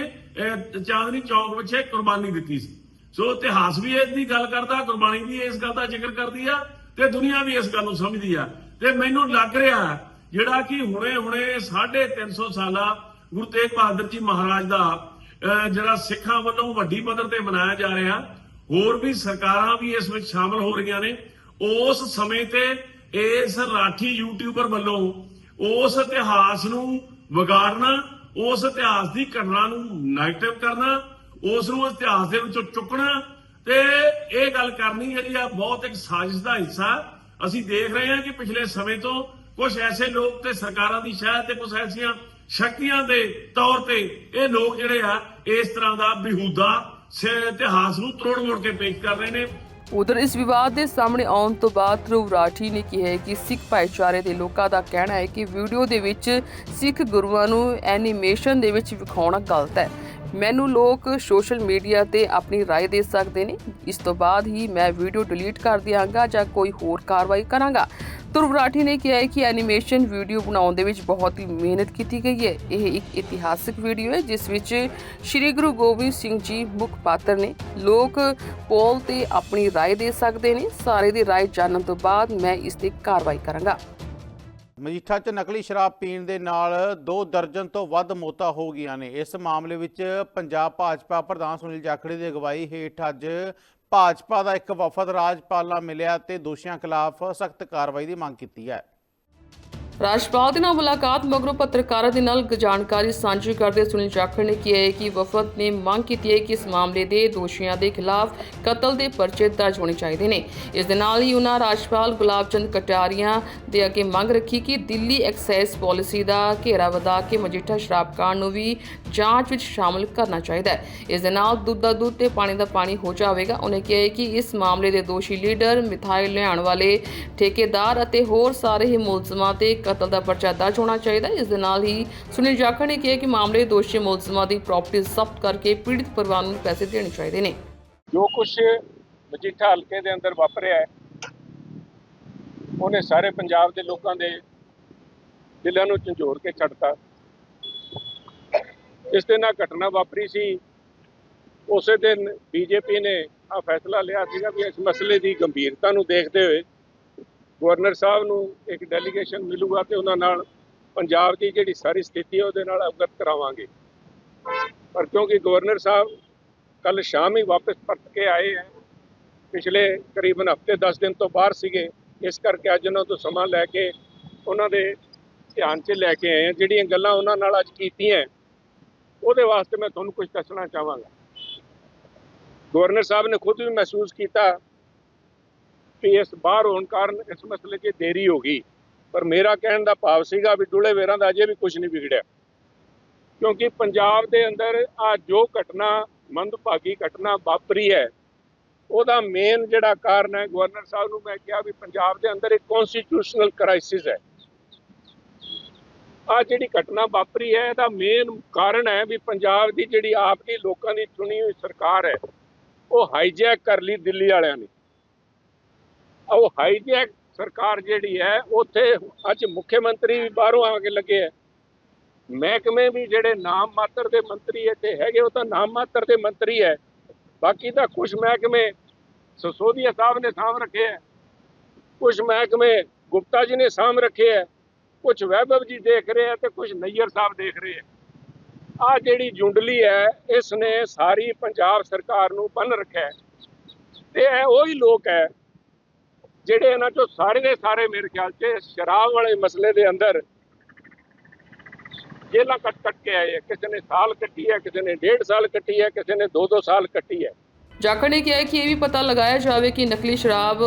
ਚਾਂਦਨੀ ਚੌਕ ਵਿੱਚ ਕੁਰਬਾਨੀ ਦਿੱਤੀ ਸੀ। ਸੋ ਇਤਿਹਾਸ ਵੀ ਇਸ ਦੀ ਗੱਲ ਕਰਦਾ, ਕੁਰਬਾਨੀ ਵੀ ਇਸ ਗੱਲ ਦਾ ਜ਼ਿਕਰ ਕਰਦੀ ਆ ਤੇ ਦੁਨੀਆ ਵੀ ਇਸ ਗੱਲ ਨੂੰ ਸਮਝਦੀ ਆ। ਤੇ ਮੈਨੂੰ ਲੱਗ ਰਿਹਾ ਜਿਹੜਾ ਕਿ ਹੁਣੇ ਹੁਣੇ 350 ਸਾਲਾ ਗੁਰੂ ਤੇਗ ਬਹਾਦਰ ਜੀ ਮਹਾਰਾਜ ਦਾ ਜਿਹੜਾ ਸਿੱਖਾਂ ਵੱਲੋਂ ਵੱਡੀ ਪੱਧਰ ਤੇ ਮਨਾਇਆ ਜਾ ਰਿਹਾ, ਹੋਰ ਵੀ ਸਰਕਾਰਾਂ ਵੀ ਇਸ ਵਿੱਚ ਸ਼ਾਮਲ ਹੋ ਰਹੀਆਂ ਨੇ। ਉਸ ਸਮੇਂ ਤੇ ਇਸ ਰਾਠੀ ਯੂਟਿਊਬਰ ਵੱਲੋਂ ਉਸ ਇਤਿਹਾਸ ਨੂੰ ਵਿਗਾੜਨਾ ਉਸ ਇਤਿਹਾਸ ਦੀ ਘਟਨਾ ਨੂੰ ਨੈਗੇਟਿਵ ਕਰਨਾ, ਉਸ ਨੂੰ ਇਤਿਹਾਸ ਦੇ ਵਿੱਚੋਂ ਚੁੱਕਣਾ, ਤੇ ਇਹ ਗੱਲ ਕਰਨੀ ਜਿਹੜੀ ਆ ਬਹੁਤ ਇੱਕ ਸਾਜ਼ਿਸ਼ ਦਾ ਹਿੱਸਾ। ਅਸੀਂ ਦੇਖ ਰਹੇ ਹਾਂ ਕਿ ਪਿਛਲੇ ਸਮੇਂ ਤੋਂ ਕੁਝ ਐਸੇ ਲੋਕ ਤੇ ਸਰਕਾਰਾਂ ਦੀ ਸ਼ਾਇਦ ਤੇ ਕੁਝ ਐਸੀਆਂ ਸ਼ਕਤੀਆਂ ਦੇ ਤੌਰ ਤੇ ਇਹ ਲੋਕ ਜਿਹੜੇ ਆ, ਇਸ ਤਰ੍ਹਾਂ ਦਾ ਬਿਹੂਦਾ ਇਤਿਹਾਸ ਨੂੰ ਤਰੋੜ ਮੋੜ ਕੇ ਪੇਸ਼ ਕਰ ਰਹੇ ਨੇ। ਉਧਰ ਇਸ ਵਿਵਾਦ ਦੇ ਸਾਹਮਣੇ ਆਉਣ ਤੋਂ ਬਾਅਦ ਧਰੁਵ ਰਾਠੀ ਨੇ ਕਿਹਾ ਹੈ ਕਿ ਸਿੱਖ ਭਾਈਚਾਰੇ ਦੇ ਲੋਕਾਂ ਦਾ ਕਹਿਣਾ ਹੈ ਕਿ ਵੀਡੀਓ ਦੇ ਵਿੱਚ ਸਿੱਖ ਗੁਰੂਆਂ ਨੂੰ ਐਨੀਮੇਸ਼ਨ ਦੇ ਵਿੱਚ ਵਿਖਾਉਣਾ ਗਲਤ ਹੈ। ਮੈਨੂੰ ਲੋਕ ਸੋਸ਼ਲ ਮੀਡੀਆ ਤੇ ਆਪਣੀ رائے ਦੇ ਸਕਦੇ ਨੇ ਇਸ ਤੋਂ ਬਾਅਦ ਹੀ ਮੈਂ ਵੀਡੀਓ ਡਿਲੀਟ ਕਰ ਦਿਆਂਗਾ ਜਾਂ ਕੋਈ ਹੋਰ ਕਾਰਵਾਈ ਕਰਾਂਗਾ ਧਰੁਵ ਰਾਠੀ ਨੇ ਕਿਹਾ ਹੈ ਕਿ ਐਨੀਮੇਸ਼ਨ ਵੀਡੀਓ ਬਣਾਉਣ ਦੇ ਵਿੱਚ ਬਹੁਤ ਹੀ ਮਿਹਨਤ ਕੀਤੀ ਗਈ ਹੈ ਇਹ ਇੱਕ ਇਤਿਹਾਸਕ ਵੀਡੀਓ ਹੈ ਜਿਸ ਵਿੱਚ ਸ੍ਰੀ ਗੁਰੂ ਗੋਬਿੰਦ ਸਿੰਘ ਜੀ ਮੁੱਖ ਪਾਤਰ ਨੇ ਲੋਕ ਪੋਲ ਤੇ ਆਪਣੀ رائے ਦੇ ਸਕਦੇ ਨੇ ਸਾਰੇ ਦੀ رائے ਜਾਣਨ ਤੋਂ ਬਾਅਦ ਮੈਂ ਇਸ ਤੇ ਕਾਰਵਾਈ ਕਰਾਂਗਾ ਮਜੀਠਾ 'ਚ ਨਕਲੀ ਸ਼ਰਾਬ ਪੀਣ ਦੇ ਨਾਲ ਦੋ ਦਰਜਨ ਤੋਂ ਵੱਧ ਮੌਤਾਂ ਹੋ ਗਈਆਂ ਨੇ। ਇਸ ਮਾਮਲੇ ਵਿੱਚ ਪੰਜਾਬ ਭਾਜਪਾ ਪ੍ਰਧਾਨ ਸੁਨੀਲ ਜਾਖੜ ਦੀ ਅਗਵਾਈ ਹੇਠ ਅੱਜ ਭਾਜਪਾ ਦਾ ਇੱਕ ਵਫਦ ਰਾਜਪਾਲ ਨਾਲ ਮਿਲਿਆ ਤੇ ਦੋਸ਼ੀਆਂ ਖਿਲਾਫ ਸਖਤ ਕਾਰਵਾਈ ਦੀ ਮੰਗ ਕੀਤੀ ਹੈ। ਰਾਜਪਾਲ ਦੇ ਨਾਲ ਮੁਲਾਕਾਤ ਮਗਰੋਂ ਪੱਤਰਕਾਰਾਂ ਦੇ ਨਾਲ ਜਾਣਕਾਰੀ ਸਾਂਝੀ ਕਰਦੇ ਸੁਨੀਲ ਜਾਖੜ ਨੇ ਕਿਹਾ ਹੈ ਕਿ ਵਫਦ ਨੇ ਮੰਗ ਕੀਤੀ ਹੈ ਕਿ ਇਸ ਮਾਮਲੇ ਦੇ ਦੋਸ਼ੀਆਂ ਦੇ ਖਿਲਾਫ ਕਤਲ ਦੇ ਪਰਚੇ ਦਰਜ ਹੋਣੇ ਚਾਹੀਦੇ ਨੇ। ਇਸ ਦੇ ਨਾਲ ਹੀ ਉਹਨਾਂ ਰਾਜਪਾਲ ਗੁਲਾਬ ਚੰਦ ਕਟਾਰੀਆ ਦੇ ਅੱਗੇ ਮੰਗ ਰੱਖੀ ਕਿ ਦਿੱਲੀ ਐਕਸਾਈਜ਼ ਪਾਲਿਸੀ ਦਾ ਘੇਰਾ ਵਧਾ ਕੇ ਮਜੀਠਾ ਸ਼ਰਾਬ ਕਾਂਡ ਨੂੰ ਵੀ ਜਾਂਚ ਵਿੱਚ ਸ਼ਾਮਲ ਕਰਨਾ ਚਾਹੀਦਾ ਹੈ। ਇਸ ਦੇ ਨਾਲ ਦੁੱਧ ਦਾ ਦੁੱਧ ਤੇ ਪਾਣੀ ਦਾ ਪਾਣੀ ਹੋ ਜਾਵੇਗਾ। ਉਹਨੇ ਕਿਹਾ ਹੈ ਕਿ ਇਸ ਮਾਮਲੇ ਦੇ ਦੋਸ਼ੀ ਲੀਡਰ ਮਿਥਾਇਲ ਲਿਆਉਣ ਵਾਲੇ ਠੇਕੇਦਾਰ ਅਤੇ ਹੋਰ ਸਾਰੇ ਹੀ ਮੁਲਜ਼ਮਾਂ ਤੇ ਕਤਲ ਦਾ ਪਰਚਾ ਦਰਜ ਹੋਣਾ ਚਾਹੀਦਾ ਇਸ ਦੇ ਨਾਲ ਹੀ ਸੁਨੀਲ ਜਾਖੜ ਨੇ ਕਿਹਾ ਕਿ ਮਾਮਲੇ ਦੋਸ਼ੀ ਮੁਲਜ਼ਮਾਂ ਦੀ ਪ੍ਰਾਪਰਟੀ ਜ਼ਬਤ ਕਰਕੇ ਪੀੜਿਤ ਪਰਿਵਾਰ ਨੂੰ ਪੈਸੇ ਦੇਣੇ ਚਾਹੀਦੇ ਨੇ। ਜੋ ਕੁਝ ਮਜੀਠਾ ਹਲਕੇ ਦੇ ਅੰਦਰ ਵਾਪਰਿਆ ਹੈ, ਉਹਨੇ ਸਾਰੇ ਪੰਜਾਬ ਦੇ ਲੋਕਾਂ ਦੇ ਦਿਲਾਂ ਨੂੰ ਝੰਜੋੜ ਕੇ ਛੱਡਤਾ। ਇਸ ਦੇ ਨਾਲ ਘਟਨਾ ਵਾਪਰੀ ਸੀ। ਉਸੇ ਦਿਨ ਬੀਜੇਪੀ ਨੇ ਆ ਫੈਸਲਾ ਲਿਆ ਸੀਗਾ ਵੀ ਇਸ ਮਸਲੇ ਦੀ ਗੰਭੀਰਤਾ ਨੂੰ ਦੇਖਦੇ ਹੋਏ ਗਵਰਨਰ ਸਾਹਿਬ ਨੂੰ ਇੱਕ ਡੈਲੀਗੇਸ਼ਨ ਮਿਲੂਗਾ ਤੇ ਉਹਨਾਂ ਨਾਲ ਪੰਜਾਬ ਦੀ ਜਿਹੜੀ ਸਾਰੀ ਸਥਿਤੀ ਹੈ ਉਹਦੇ ਨਾਲ ਅਵਗਤ ਕਰਾਵਾਂਗੇ। ਪਰ ਕਿਉਂਕਿ ਗਵਰਨਰ ਸਾਹਿਬ ਕੱਲ ਸ਼ਾਮ ਹੀ ਵਾਪਸ ਪਰਤ ਕੇ ਆਏ ਹੈ, ਪਿਛਲੇ ਕਰੀਬਨ ਹਫ਼ਤੇ 10 ਦਿਨ ਤੋਂ ਬਾਹਰ ਸੀਗੇ, ਇਸ ਕਰਕੇ ਅੱਜ ਉਹਨਾਂ ਤੋਂ ਸਮਾਂ ਲੈ ਕੇ ਉਹਨਾਂ ਦੇ ਧਿਆਨ 'ਚ ਲੈ ਕੇ ਆਏ ਹਾਂ। ਜਿਹੜੀਆਂ ਗੱਲਾਂ ਉਹਨਾਂ ਨਾਲ ਅੱਜ ਕੀਤੀਆਂ ਉਹਦੇ ਵਾਸਤੇ ਮੈਂ ਤੁਹਾਨੂੰ ਕੁਝ ਦੱਸਣਾ ਚਾਹਾਂਗਾ। ਗਵਰਨਰ ਸਾਹਿਬ ਨੇ ਖੁਦ ਵੀ ਮਹਿਸੂਸ ਕੀਤਾ ਕਿ ਇਸ ਬਾਹਰ ਹੋਣ ਕਾਰਨ ਇਸ ਮਸਲੇ 'ਚ ਦੇਰੀ ਹੋ ਗਈ। ਪਰ ਮੇਰਾ ਕਹਿਣ ਦਾ ਭਾਵ ਸੀਗਾ ਵੀ ਡੁੱਲੇ ਵੇਰਾਂ ਦਾ ਅਜੇ ਵੀ ਕੁਝ ਨਹੀਂ ਵਿਗੜਿਆ। ਕਿਉਂਕਿ ਪੰਜਾਬ ਦੇ ਅੰਦਰ ਆ ਜੋ ਘਟਨਾ, ਮੰਦਭਾਗੀ ਘਟਨਾ ਵਾਪਰੀ ਹੈ, ਉਹਦਾ ਮੇਨ ਜਿਹੜਾ ਕਾਰਨ ਹੈ, ਗਵਰਨਰ ਸਾਹਿਬ ਨੂੰ ਮੈਂ ਕਿਹਾ ਵੀ ਪੰਜਾਬ ਦੇ ਅੰਦਰ ਇੱਕ ਕਨਸਟੀਟਿਊਸ਼ਨਲ ਕ੍ਰਾਈਸਿਸ ਹੈ। ਆ ਜਿਹੜੀ ਘਟਨਾ ਵਾਪਰੀ ਹੈ, ਇਹਦਾ ਮੇਨ ਕਾਰਨ ਹੈ ਵੀ ਪੰਜਾਬ ਦੀ ਜਿਹੜੀ ਆਪ ਦੀ ਲੋਕਾਂ ਦੀ ਚੁਣੀ ਹੋਈ ਸਰਕਾਰ ਹੈ, ਉਹ ਹਾਈਜੈਕ ਕਰ ਲਈ ਦਿੱਲੀ ਵਾਲਿਆਂ ਨੇ। ਉਹ ਹਾਈਜੈਕ ਸਰਕਾਰ ਜਿਹੜੀ ਹੈ, ਉੱਥੇ ਅੱਜ ਮੁੱਖ ਮੰਤਰੀ ਵੀ ਬਾਹਰੋਂ ਆ ਕੇ ਲੱਗੇ ਹੈ ਮਹਿਕਮੇ ਵੀ ਜਿਹੜੇ ਨਾਮ ਮਾਤਰ ਦੇ ਮੰਤਰੀ ਇੱਥੇ ਹੈਗੇ, ਉਹ ਤਾਂ ਨਾਮ ਮਾਤਰ ਦੇ ਮੰਤਰੀ ਹੈ। ਬਾਕੀ ਤਾਂ ਕੁਝ ਮਹਿਕਮੇ ਸਸੋਦੀਆ ਸਾਹਿਬ ਨੇ ਸਾਂਭ ਰੱਖੇ ਹੈ ਕੁਝ ਮਹਿਕਮੇ ਗੁਪਤਾ ਜੀ ਨੇ ਸਾਂਭ ਰੱਖੇ ਹੈ ਕੁਝ ਵੈਭਵ ਜੀ ਦੇਖ ਰਹੇ ਹੈ ਤੇ ਕੁਝ ਨਈਅਰ ਸਾਹਿਬ ਦੇਖ ਰਹੇ ਹੈ ਆ ਜਿਹੜੀ ਜੁੰਡਲੀ ਹੈ ਇਸ ਨੇ ਸਾਰੀ ਪੰਜਾਬ ਸਰਕਾਰ ਨੂੰ ਬੰਨ ਰੱਖਿਆ ਹੈ। ਤੇ ਇਹ ਉਹੀ ਲੋਕ ਹੈ ਜਿਹੜੇ ਇਹਨਾਂ ਚੋਂ ਸਾਰੇ ਦੇ ਸਾਰੇ ਮੇਰੇ ਖਿਆਲ 'ਚ ਸ਼ਰਾਬ ਵਾਲੇ ਮਸਲੇ ਦੇ ਅੰਦਰ ਜੇਲਾਂ ਕੱਟ ਕੱਟ ਕੇ ਆਏ ਕਿਸੇ ਨੇ ਸਾਲ ਕੱਟੀ ਹੈ, ਕਿਸੇ ਨੇ ਡੇਢ ਸਾਲ ਕੱਟੀ ਹੈ, ਕਿਸੇ ਨੇ ਦੋ ਦੋ ਸਾਲ ਕੱਟੀ ਹੈ। ਜਾਖੜ ਨੇ ਕਿਹਾ ਕਿ ਇਹ ਵੀ ਪਤਾ ਲਗਾਇਆ ਜਾਵੇ ਕਿ ਨਕਲੀ ਸ਼ਰਾਬ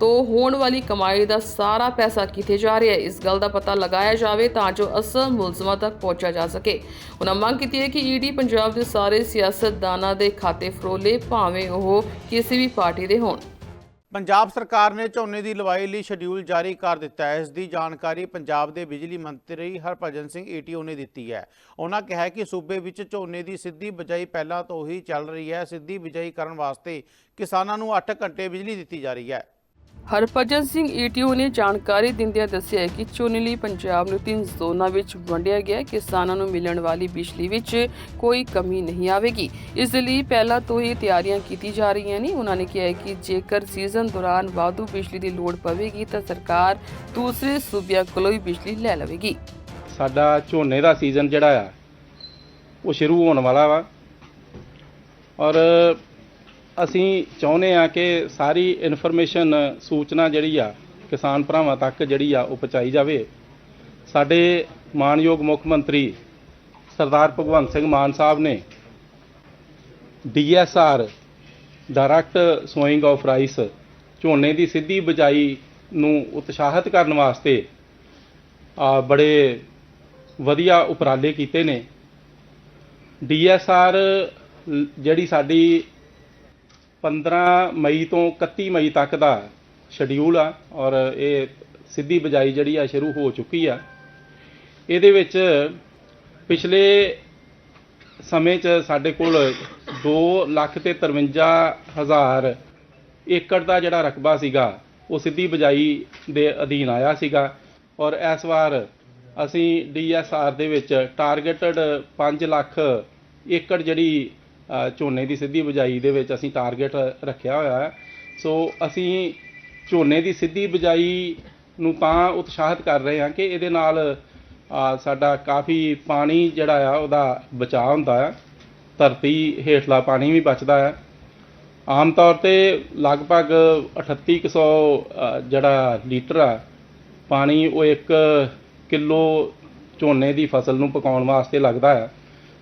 ਤੋਂ ਹੋਣ ਵਾਲੀ ਕਮਾਈ ਦਾ ਸਾਰਾ ਪੈਸਾ ਕਿੱਥੇ ਜਾ ਰਿਹਾ ਹੈ। ਇਸ ਗੱਲ ਦਾ ਪਤਾ ਲਗਾਇਆ ਜਾਵੇ ਤਾਂ ਜੋ ਅਸਲ ਮੁਲਜ਼ਮਾਂ ਤੱਕ ਪਹੁੰਚਿਆ ਜਾ ਸਕੇ। ਉਹਨਾਂ ਮੰਗ ਕੀਤੀ ਹੈ ਕਿ ਈਡੀ ਪੰਜਾਬ ਦੇ ਸਾਰੇ ਸਿਆਸਤਦਾਨਾਂ ਦੇ ਖਾਤੇ ਫਰੋਲੇ, ਭਾਵੇਂ ਉਹ ਕਿਸੇ ਵੀ ਪਾਰਟੀ ਦੇ ਹੋਣ। ਪੰਜਾਬ ਸਰਕਾਰ ਨੇ ਝੋਨੇ ਦੀ ਲਵਾਈ ਲਈ ਸ਼ਡਿਊਲ ਜਾਰੀ ਕਰ ਦਿੱਤਾ ਹੈ। ਇਸ ਦੀ ਜਾਣਕਾਰੀ ਪੰਜਾਬ ਦੇ ਬਿਜਲੀ ਮੰਤਰੀ ਹਰਭਜਨ ਸਿੰਘ ਏਟੀਓ ਨੇ ਦਿੱਤੀ ਹੈ। ਉਹਨਾਂ ਕਿਹਾ ਕਿ ਸੂਬੇ ਵਿੱਚ ਝੋਨੇ ਦੀ ਸਿੱਧੀ ਬਿਜਾਈ ਪਹਿਲਾਂ ਤੋਂ ਹੀ ਚੱਲ ਰਹੀ ਹੈ। ਸਿੱਧੀ ਬਿਜਾਈ ਕਰਨ ਵਾਸਤੇ ਕਿਸਾਨਾਂ ਨੂੰ 8 ਘੰਟੇ ਬਿਜਲੀ ਦਿੱਤੀ ਜਾ ਰਹੀ ਹੈ। ਹਰਭਜਨ ਸਿੰਘ ਈਟੀਓ ਨੇ ਜਾਣਕਾਰੀ ਦਿੰਦਿਆਂ ਦੱਸਿਆ ਕਿ ਝੋਨੇ ਲਈ ਪੰਜਾਬ ਨੂੰ ਤਿੰਨ ਜ਼ੋਨਾਂ ਵਿੱਚ ਵੰਡਿਆ ਗਿਆ ਹੈ। ਕਿਸਾਨਾਂ ਨੂੰ ਮਿਲਣ ਵਾਲੀ ਬਿਜਲੀ ਵਿੱਚ ਕੋਈ ਕਮੀ ਨਹੀਂ ਆਵੇਗੀ। ਇਸ ਲਈ ਪਹਿਲਾਂ ਤੋਂ ਹੀ ਤਿਆਰੀਆਂ ਕੀਤੀ ਜਾ ਰਹੀਆਂ ਨੇ। ਉਹਨਾਂ ਨੇ ਕਿਹਾ ਕਿ ਜੇਕਰ ਸੀਜ਼ਨ ਦੌਰਾਨ ਵਾਧੂ ਬਿਜਲੀ ਦੀ ਲੋੜ ਪਵੇਗੀ ਤਾਂ ਸਰਕਾਰ ਦੂਸਰੇ ਸੂਬਿਆਂ ਕੋਲੋਂ ਹੀ ਬਿਜਲੀ ਲੈ ਲਵੇਗੀ। ਸਾਡਾ ਝੋਨੇ ਦਾ ਸੀਜ਼ਨ ਜਿਹੜਾ ਆ, ਉਹ ਸ਼ੁਰੂ ਹੋਣ ਵਾਲਾ ਵਾ। ਔਰ ਅਸੀਂ ਚਾਹੁੰਦੇ ਆ ਕਿ ਸਾਰੀ ਇਨਫੋਰਮੇਸ਼ਨ, ਸੂਚਨਾ ਜਿਹੜੀ ਆ, ਕਿਸਾਨ ਭਰਾਵਾਂ ਤੱਕ ਜਿਹੜੀ ਆ, ਉਹ ਪਹੁੰਚਾਈ ਜਾਵੇ। ਸਾਡੇ ਮਾਨਯੋਗ ਮੁੱਖ ਮੰਤਰੀ ਸਰਦਾਰ ਭਗਵੰਤ ਸਿੰਘ ਮਾਨ ਸਾਹਿਬ ਨੇ DSR direct sowing of rice ਝੋਨੇ ਦੀ ਸਿੱਧੀ ਬਜਾਈ ਨੂੰ ਉਤਸ਼ਾਹਿਤ ਕਰਨ ਵਾਸਤੇ, ਆ, ਬੜੇ ਵਧੀਆ ਉਪਰਾਲੇ ਕੀਤੇ ਨੇ। ਡੀਐਸਆਰ ਜਿਹੜੀ ਸਾਡੀ 15 ਮਈ ਤੋਂ 31 ਮਈ ਤੱਕ ਦਾ ਸ਼ਡਿਊਲ ਆ ਔਰ ਇਹ ਸਿੱਧੀ ਬਜਾਈ ਜਿਹੜੀ ਆ ਸ਼ੁਰੂ ਹੋ ਚੁੱਕੀ ਆ। ਇਹਦੇ ਵਿੱਚ ਪਿਛਲੇ ਸਮੇਂ 'ਚ ਸਾਡੇ ਕੋਲ 2 ਲੱਖ ਤੇ 53 ਹਜ਼ਾਰ ਏਕੜ ਦਾ ਜਿਹੜਾ ਰਕਬਾ ਸੀਗਾ, ਉਹ ਸਿੱਧੀ ਬਜਾਈ ਦੇ ਅਧੀਨ ਆਇਆ ਸੀਗਾ ਔਰ ਇਸ ਵਾਰ ਅਸੀਂ ਡੀਐਸਆਰ ਦੇ ਵਿੱਚ ਟਾਰਗੇਟਡ 5 ਲੱਖ ਏਕੜ ਜਿਹੜੀ ਝੋਨੇ ਦੀ ਸਿੱਧੀ ਬਜਾਈ ਦੇ ਵਿੱਚ ਅਸੀਂ ਟਾਰਗੇਟ ਰੱਖਿਆ ਹੋਇਆ ਹੈ। ਸੋ ਅਸੀਂ ਝੋਨੇ ਦੀ ਸਿੱਧੀ ਬਜਾਈ ਨੂੰ ਤਾਂ ਉਤਸ਼ਾਹਿਤ ਕਰ ਰਹੇ ਹਾਂ ਕਿ ਇਹਦੇ ਨਾਲ ਸਾਡਾ ਕਾਫੀ ਪਾਣੀ ਜਿਹੜਾ ਆ, ਉਹਦਾ ਬਚਾਅ ਹੁੰਦਾ ਹੈ। ਧਰਤੀ ਹੇਠਲਾ ਪਾਣੀ ਵੀ ਬਚਦਾ ਹੈ। ਆਮ ਤੌਰ ਤੇ ਲਗਭਗ 3800 ਜਿਹੜਾ ਲੀਟਰ ਆ, ਪਾਣੀ ਉਹ 1 ਕਿਲੋ ਝੋਨੇ ਦੀ ਫਸਲ ਨੂੰ ਪਕਾਉਣ ਵਾਸਤੇ ਲੱਗਦਾ ਹੈ।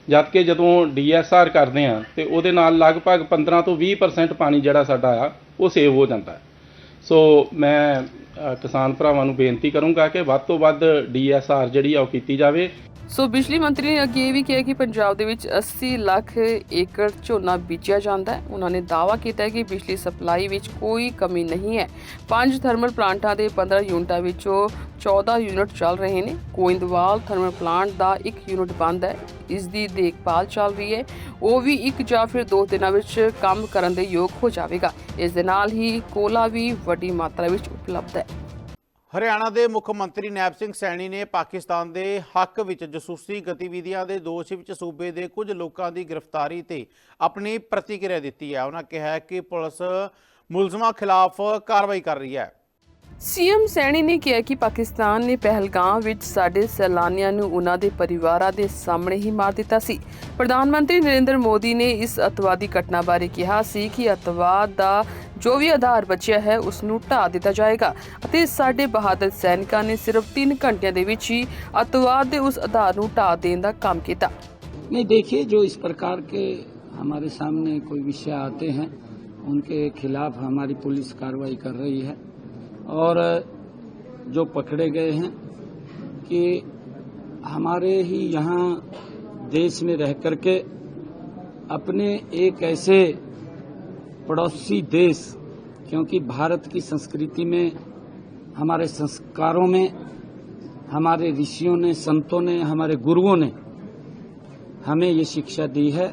ਜਦ ਕਿ ਜਦੋਂ ਡੀਐਸਆਰ ਕਰਦੇ ਆ ਤੇ ਉਹਦੇ ਨਾਲ ਲਗਭਗ 15 ਤੋਂ 20% ਪਾਣੀ ਜਿਹੜਾ ਸਾਡਾ ਆ, ਉਹ ਸੇਵ ਹੋ ਜਾਂਦਾ ਹੈ। ਸੋ ਮੈਂ ਕਿਸਾਨ ਭਰਾਵਾਂ ਨੂੰ ਬੇਨਤੀ ਕਰੂੰਗਾ ਕਿ ਵੱਧ ਤੋਂ ਵੱਧ ਡੀਐਸਆਰ ਜਿਹੜੀ ਆ ਉਹ ਕੀਤੀ ਜਾਵੇ। ਸੋ ਬਿਜਲੀ ਮੰਤਰੀ ਨੇ ਅੱਗੇ ਇਹ ਵੀ ਕਿਹਾ ਕਿ ਪੰਜਾਬ ਦੇ ਵਿੱਚ 80 ਲੱਖ ਏਕੜ ਝੋਨਾ ਬੀਜਿਆ ਜਾਂਦਾ ਹੈ। ਉਹਨਾਂ ਨੇ ਦਾਅਵਾ ਕੀਤਾ ਹੈ ਕਿ ਬਿਜਲੀ ਸਪਲਾਈ ਵਿੱਚ ਕੋਈ ਕਮੀ ਨਹੀਂ ਹੈ। ਪੰਜ ਥਰਮਲ ਪਲਾਂਟਾਂ ਦੇ 15 ਯੂਨਿਟਾਂ ਵਿੱਚੋਂ 14 ਯੂਨਿਟ ਚੱਲ ਰਹੇ ਨੇ। ਗੋਇੰਦਵਾਲ ਥਰਮਲ ਪਲਾਂਟ ਦਾ ਇੱਕ ਯੂਨਿਟ ਬੰਦ ਹੈ। ਇਸ ਦੀ ਦੇਖਭਾਲ ਚੱਲ ਰਹੀ ਹੈ। ਉਹ ਵੀ ਇੱਕ ਜਾਂ ਫਿਰ ਦੋ ਦਿਨਾਂ ਵਿੱਚ ਕੰਮ ਕਰਨ ਦੇ ਯੋਗ ਹੋ ਜਾਵੇਗਾ। ਇਸ ਦੇ ਨਾਲ ਹੀ ਕੋਲਾ ਵੀ ਵੱਡੀ ਮਾਤਰਾ ਵਿੱਚ ਉਪਲਬਧ ਹੈ। ਹਰਿਆਣਾ ਦੇ ਮੁੱਖ ਮੰਤਰੀ ਨੈਬ ਸਿੰਘ ਸੈਣੀ ਨੇ ਪਾਕਿਸਤਾਨ ਦੇ ਹੱਕ ਵਿੱਚ ਜਸੂਸੀ ਗਤੀਵਿਧੀਆਂ ਦੇ ਦੋਸ਼ ਵਿੱਚ ਸੂਬੇ ਦੇ ਕੁਝ ਲੋਕਾਂ ਦੀ ਗ੍ਰਿਫਤਾਰੀ ਤੇ ਆਪਣੀ ਪ੍ਰਤੀਕਿਰਿਆ ਦਿੱਤੀ ਹੈ। ਉਹਨਾਂ ਕਿਹਾ ਕਿ ਪੁਲਿਸ ਮੁਲਜ਼ਮਾਂ ਖਿਲਾਫ ਕਾਰਵਾਈ ਕਰ ਰਹੀ ਹੈ। ਸੀਐਮ ਸੈਣੀ ਨੇ ਕਿਹਾ ਕਿ ਪਾਕਿਸਤਾਨ ਨੇ ਪਹਿਲਗਾਮ ਵਿੱਚ ਸਾਡੇ ਸੈਲਾਨੀਆਂ ਨੂੰ ਉਹਨਾਂ ਦੇ ਪਰਿਵਾਰਾਂ ਦੇ ਸਾਹਮਣੇ ਹੀ ਮਾਰ ਦਿੱਤਾ ਸੀ। ਪ੍ਰਧਾਨ ਮੰਤਰੀ ਨਰਿੰਦਰ ਮੋਦੀ ਨੇ ਇਸ ਅਤਵਾਦੀ ਘਟਨਾ ਬਾਰੇ ਕਿਹਾ ਸੀ ਕਿ ਅਤਵਾਦ ਦਾ ਜੋ ਵੀ ਆਧਾਰ ਬਚਿਆ ਹੈ ਉਸ ਨੂੰ ਢਾ ਦਿੱਤਾ ਜਾਏਗਾ ਅਤੇ ਸਾਡੇ ਬਹਾਦਰ ਸੈਨਿਕਾਂ ਨੇ ਸਿਰਫ 3 ਘੰਟਿਆਂ ਦੇ ਵਿੱਚ ਹੀ ਅਤਵਾਦ ਦੇ ਉਸ ਆਧਾਰ ਨੂੰ ਢਾ ਦੇਣ ਦਾ ਕੰਮ ਕੀਤਾ नहीं देखिए जो इस प्रकार के हमारे सामने कोई विषय आते हैं उनके खिलाफ हमारी पुलिस कार्रवाई कर रही है और जो पकड़े गए हैं कि हमारे ही यहाँ देश में रह करके अपने एक ऐसे पड़ोसी देश, क्योंकि भारत की संस्कृति में, हमारे संस्कारों में, हमारे ऋषियों ने, संतों ने, हमारे गुरुओं ने हमें ये शिक्षा दी है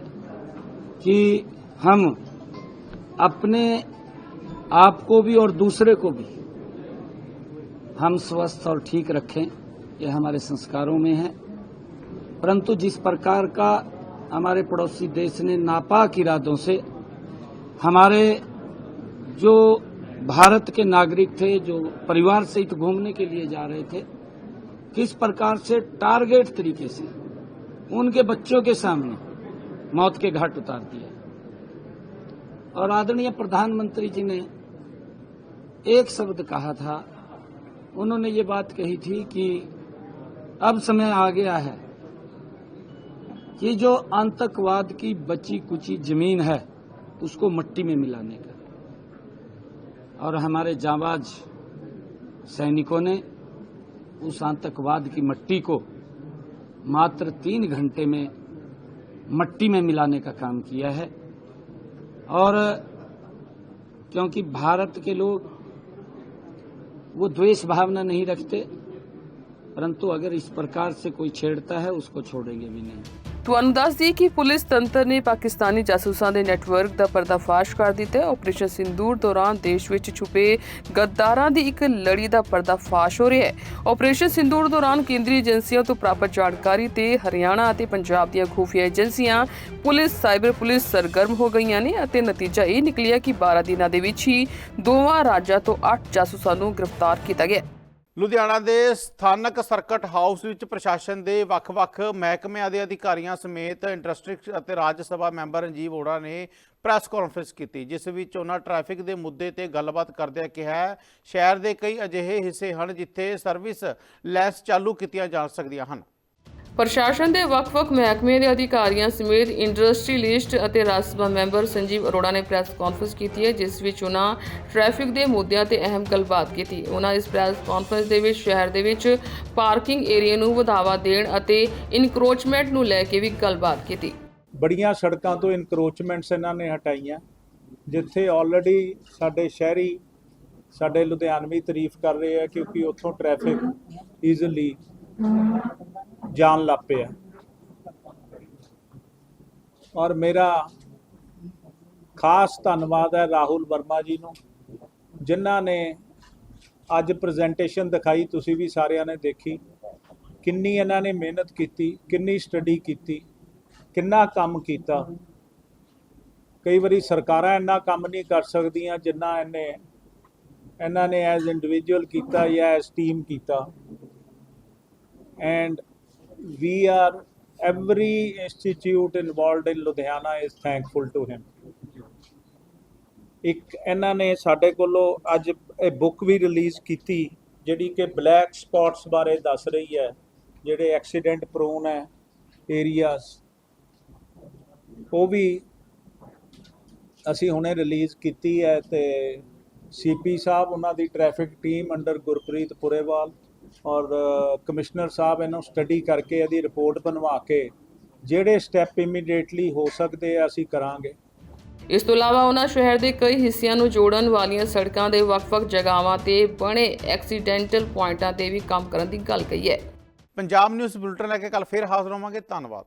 कि हम अपने आप को भी और दूसरे को भी हम स्वस्थ और ठीक रखें, ये हमारे संस्कारों में है। परंतु जिस प्रकार का हमारे पड़ोसी देश ने नापाक इरादों से हमारे जो भारत के नागरिक थे, जो परिवार सहित घूमने के लिए जा रहे थे, किस प्रकार से टारगेट तरीके से उनके बच्चों के सामने मौत के घाट उतार दिया। और आदरणीय प्रधानमंत्री जी ने एक शब्द कहा था, उन्होंने ये बात कही थी कि अब समय आ गया है कि जो आतंकवाद की बची कुची ज़मीन है उसको मट्टी में मिलाने का। और हमारे जाबाज सैनिकों ने उस आतंकवाद की मट्टी को मात्र तीन घंटे में मट्टी में मिलाने का काम किया है। और क्योंकि भारत के लोग वो द्वेष भावना नहीं रखते, परंतु अगर इस प्रकार से कोई छेड़ता है, उसको छोड़ेंगे भी नहीं। ਤੁਹਾਨੂੰ ਦੱਸ ਦਈਏ ਕਿ ਪੁਲਿਸ ਤੰਤਰ ਨੇ ਪਾਕਿਸਤਾਨੀ ਜਾਸੂਸਾਂ ਦੇ ਨੈਟਵਰਕ ਦਾ ਪਰਦਾਫਾਸ਼ ਕਰ ਦਿੱਤਾ ਹੈ। ਆਪਰੇਸ਼ਨ ਸਿੰਦੂਰ ਦੌਰਾਨ ਦੇਸ਼ ਵਿੱਚ ਛੁਪੇ ਗੱਦਾਰਾਂ ਦੀ ਇੱਕ ਲੜੀ ਦਾ ਪਰਦਾਫਾਸ਼ ਹੋ ਰਿਹਾ ਹੈ। ਆਪਰੇਸ਼ਨ ਸਿੰਦੂਰ ਦੌਰਾਨ ਕੇਂਦਰੀ ਏਜੰਸੀਆਂ ਤੋਂ ਪ੍ਰਾਪਤ ਜਾਣਕਾਰੀ ਤੇ ਹਰਿਆਣਾ ਅਤੇ ਪੰਜਾਬ ਦੀਆਂ ਖੂਫੀਆ ਏਜੰਸੀਆਂ, ਪੁਲਿਸ, ਸਾਈਬਰ ਪੁਲਿਸ ਸਰਗਰਮ ਹੋ ਗਈਆਂ ਨੇ ਅਤੇ ਨਤੀਜਾ ਇਹ ਨਿਕਲਿਆ ਕਿ 12 ਦਿਨਾਂ ਦੇ ਵਿੱਚ ਹੀ ਦੋਵਾਂ ਰਾਜਾਂ ਤੋਂ 8 ਜਾਸੂਸਾਂ ਨੂੰ ਗ੍ਰਿਫਤਾਰ ਕੀਤਾ ਗਿਆ ਲੁਧਿਆਣਾ ਦੇ ਸਥਾਨਕ ਸਰਕਟ ਹਾਊਸ ਵਿੱਚ ਪ੍ਰਸ਼ਾਸਨ ਦੇ ਵੱਖ-ਵੱਖ ਮਹਿਕਮਿਆਂ ਦੇ ਅਧਿਕਾਰੀਆਂ ਸਮੇਤ ਇੰਡਸਟਰੀ ਅਤੇ ਰਾਜ ਸਭਾ ਮੈਂਬਰ ਰਣਜੀਵ ਓੜਾ ਨੇ ਪ੍ਰੈਸ ਕਾਨਫਰੰਸ ਕੀਤੀ, ਜਿਸ ਵਿੱਚ ਉਹਨਾਂ ਟ੍ਰੈਫਿਕ ਦੇ ਮੁੱਦੇ ਤੇ ਗੱਲਬਾਤ ਕਰਦਿਆਂ ਕਿਹਾ, ਸ਼ਹਿਰ ਦੇ ਕਈ ਅਜਿਹੇ ਹਿੱਸੇ ਹਨ ਜਿੱਥੇ ਸਰਵਿਸ ਲੈਸ ਚਾਲੂ ਕੀਤੀਆਂ ਜਾ ਸਕਦੀਆਂ ਹਨ। ਪ੍ਰਸ਼ਾਸਨ ਦੇ ਵੱਖ-ਵੱਖ ਮਹਿਕਮੇ ਦੇ ਅਧਿਕਾਰੀਆਂ ਸਮੇਤ ਇੰਡਸਟਰੀਲਿਸਟ ਅਤੇ ਰਾਜ ਸਭਾ ਮੈਂਬਰ ਸੰਜੀਵ ਅਰੋੜਾ ਨੇ ਪ੍ਰੈਸ ਕਾਨਫਰੰਸ ਕੀਤੀ ਹੈ, ਜਿਸ ਵਿੱਚ ਉਹਨਾਂ ਟ੍ਰੈਫਿਕ ਦੇ ਮੁੱਦਿਆਂ ਤੇ ਅਹਿਮ ਗੱਲਬਾਤ ਕੀਤੀ। ਉਹਨਾਂ ਇਸ ਪ੍ਰੈਸ ਕਾਨਫਰੰਸ ਦੇ ਵਿੱਚ ਸ਼ਹਿਰ ਦੇ ਵਿੱਚ ਪਾਰਕਿੰਗ ਏਰੀਆ ਨੂੰ ਵਧਾਵਾ ਦੇਣ ਅਤੇ ਇਨਕਰੋਚਮੈਂਟ ਨੂੰ ਲੈ ਕੇ ਵੀ ਗੱਲਬਾਤ ਕੀਤੀ। ਬੜੀਆਂ ਸੜਕਾਂ ਤੋਂ ਇਨਕਰੋਚਮੈਂਟਸ ਇਹਨਾਂ ਨੇ ਹਟਾਈਆਂ, ਜਿੱਥੇ ਆਲਰੇਡੀ ਸਾਡੇ ਸ਼ਹਿਰੀ, ਸਾਡੇ ਲੁਧਿਆਣਵੀ ਤਾਰੀਫ ਕਰ ਰਹੇ ਆ ਕਿਉਂਕਿ ਉੱਥੋਂ ਟ੍ਰੈਫਿਕ ਈਜ਼ੀਲੀ ਜਾਣ ਲੱਗ ਪਿਆ ਔਰ ਮੇਰਾ ਖਾਸ ਧੰਨਵਾਦ ਹੈ ਰਾਹੁਲ ਵਰਮਾ ਜੀ ਨੂੰ, ਜਿਨ੍ਹਾਂ ਨੇ ਅੱਜ ਪ੍ਰੈਜੈਂਟੇਸ਼ਨ ਦਿਖਾਈ, ਤੁਸੀਂ ਵੀ ਸਾਰਿਆਂ ਨੇ ਦੇਖੀ। ਕਿੰਨੀ ਇਹਨਾਂ ਨੇ ਮਿਹਨਤ ਕੀਤੀ, ਕਿੰਨੀ ਸਟੱਡੀ ਕੀਤੀ, ਕਿੰਨਾ ਕੰਮ ਕੀਤਾ। ਕਈ ਵਾਰੀ ਸਰਕਾਰਾਂ ਇੰਨਾ ਕੰਮ ਨਹੀਂ ਕਰ ਸਕਦੀਆਂ ਜਿੰਨਾ ਇਹਨੇ, ਇਹਨਾਂ ਨੇ ਐਜ਼ ਇੰਡੀਵਿਜੂਅਲ ਕੀਤਾ ਜਾਂ ਐਜ਼ ਟੀਮ ਕੀਤਾ। And we are every institute involved in ludhiana is thankful to him. ਇੱਕ ਇਹਨਾਂ ਨੇ ਸਾਡੇ ਕੋਲੋਂ ਅੱਜ ਇਹ ਬੁੱਕ ਵੀ ਰਿਲੀਜ਼ ਕੀਤੀ, ਜਿਹੜੀ ਕਿ ਬਲੈਕ ਸਪੌਟਸ ਬਾਰੇ ਦੱਸ ਰਹੀ ਹੈ, ਜਿਹੜੇ ਐਕਸੀਡੈਂਟ ਪ੍ਰੋਨ ਹੈ ਏਰੀਆਜ਼ ਉਹ ਵੀ ਅਸੀਂ ਹੁਣੇ ਰਿਲੀਜ਼ ਕੀਤੀ ਹੈ ਤੇ ਸੀਪੀ ਸਾਹਿਬ, ਉਹਨਾਂ ਦੀ traffic team under Gurpreet Purewal ਔਰ ਕਮਿਸ਼ਨਰ ਸਾਹਿਬ ਇਹਨੂੰ ਸਟੱਡੀ ਕਰਕੇ ਇਹਦੀ ਰਿਪੋਰਟ ਬਣਵਾ ਕੇ ਜਿਹੜੇ ਸਟੈਪ ਇਮੀਡੀਏਟਲੀ ਹੋ ਸਕਦੇ ਆ ਅਸੀਂ ਕਰਾਂਗੇ। ਇਸ ਤੋਂ ਇਲਾਵਾ ਉਹਨਾਂ ਸ਼ਹਿਰ ਦੇ ਕਈ ਹਿੱਸਿਆਂ ਨੂੰ ਜੋੜਨ ਵਾਲੀਆਂ ਸੜਕਾਂ ਦੇ ਵੱਖ-ਵੱਖ ਜਗ੍ਹਾਵਾਂ ਤੇ ਬਣੇ ਐਕਸੀਡੈਂਟਲ ਪੁਆਇੰਟਾਂ ਤੇ ਵੀ ਕੰਮ ਕਰਨ ਦੀ ਗੱਲ ਕਹੀ ਹੈ। ਪੰਜਾਬ ਨਿਊਜ਼ ਬੁਲਟਨ ਲੈ ਕੇ ਕੱਲ ਫੇਰ ਹਾਜ਼ਰ ਹੋਵਾਂਗੇ। ਧੰਨਵਾਦ।